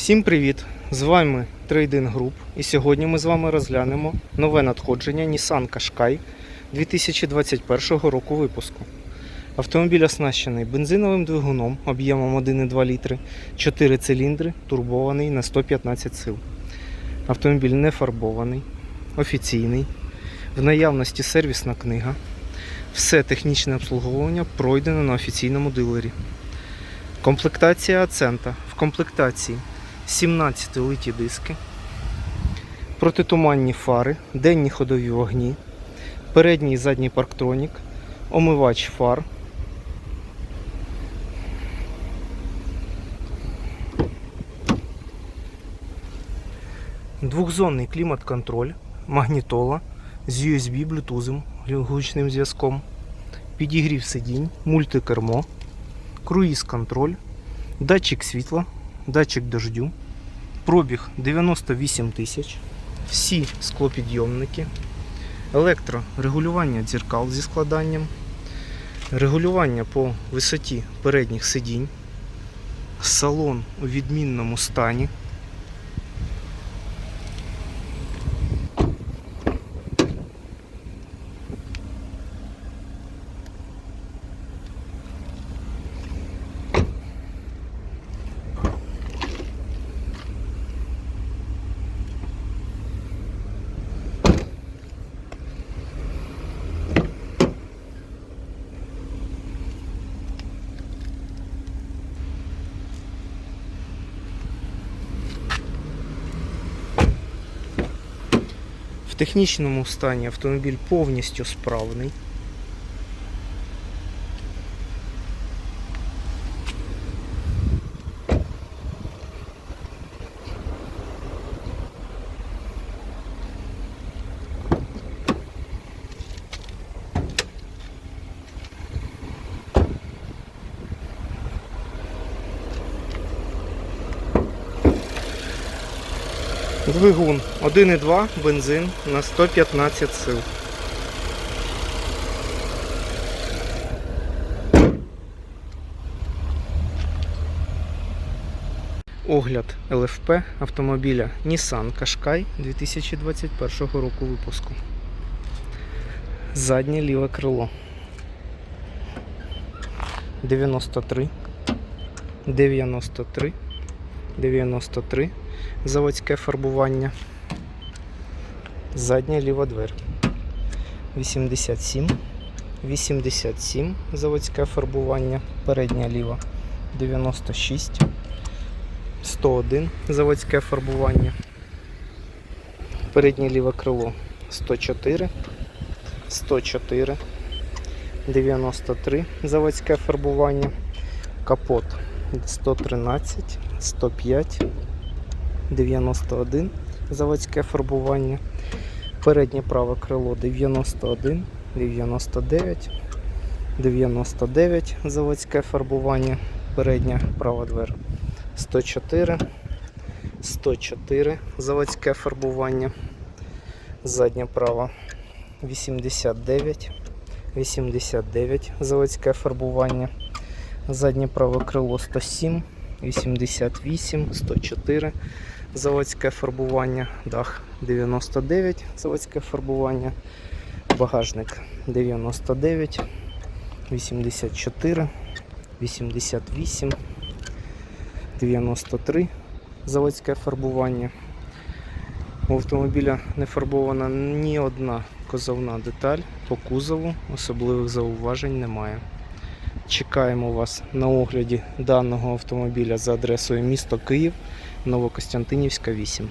Всім привіт! З вами Trade Group і сьогодні ми з вами розглянемо нове надходження Nissan Qashqai 2021 року випуску. Автомобіль оснащений бензиновим двигуном об'ємом 1,2 літри, 4 циліндри, турбований на 115 сил. Автомобіль не фарбований, офіційний, в наявності сервісна книга. Все технічне обслуговування пройдено на офіційному дилері. Комплектація Ацента. В комплектації 17 литі диски, протитуманні фари, денні ходові вогні, передній і задній парктронік, омивач фар. Двохзонний клімат-контроль, магнітола з USB Bluetooth глючним зв'язком, підігрів сидінь, мультикермо, круїз-контроль, датчик світла, датчик дождю, пробіг 98 тисяч, всі склопідйомники, електрорегулювання дзеркал зі складанням, регулювання по висоті передніх сидінь, салон у відмінному стані. В технічному стані автомобіль повністю справний. Двигун 1,2 бензин на 115 сил. Огляд ЛФП автомобіля Nissan Qashqai 2021 року випуску. Заднє ліве крило. 93 93 93 заводське фарбування. Задня ліва двері. 87, 87 заводське фарбування. Передня ліва 96, 101 заводське фарбування. Переднє ліве крило 104, 104, 93 заводське фарбування. Капот 113, 105. 91 заводське фарбування. Переднє праве крило 91, 99, 99 заводське фарбування. Передня права двер 104, 104 заводське фарбування. Задня права 89, 89 заводське фарбування. Заднє праве крило 107, 88, 104 заводське фарбування, дах 99 заводське фарбування, багажник 99, 84, 88, 93 заводське фарбування. У автомобіля не фарбована ні одна козовна деталь по кузову, особливих зауважень немає. Чекаємо вас на огляді даного автомобіля за адресою місто Київ, Новокостянтинівська 8.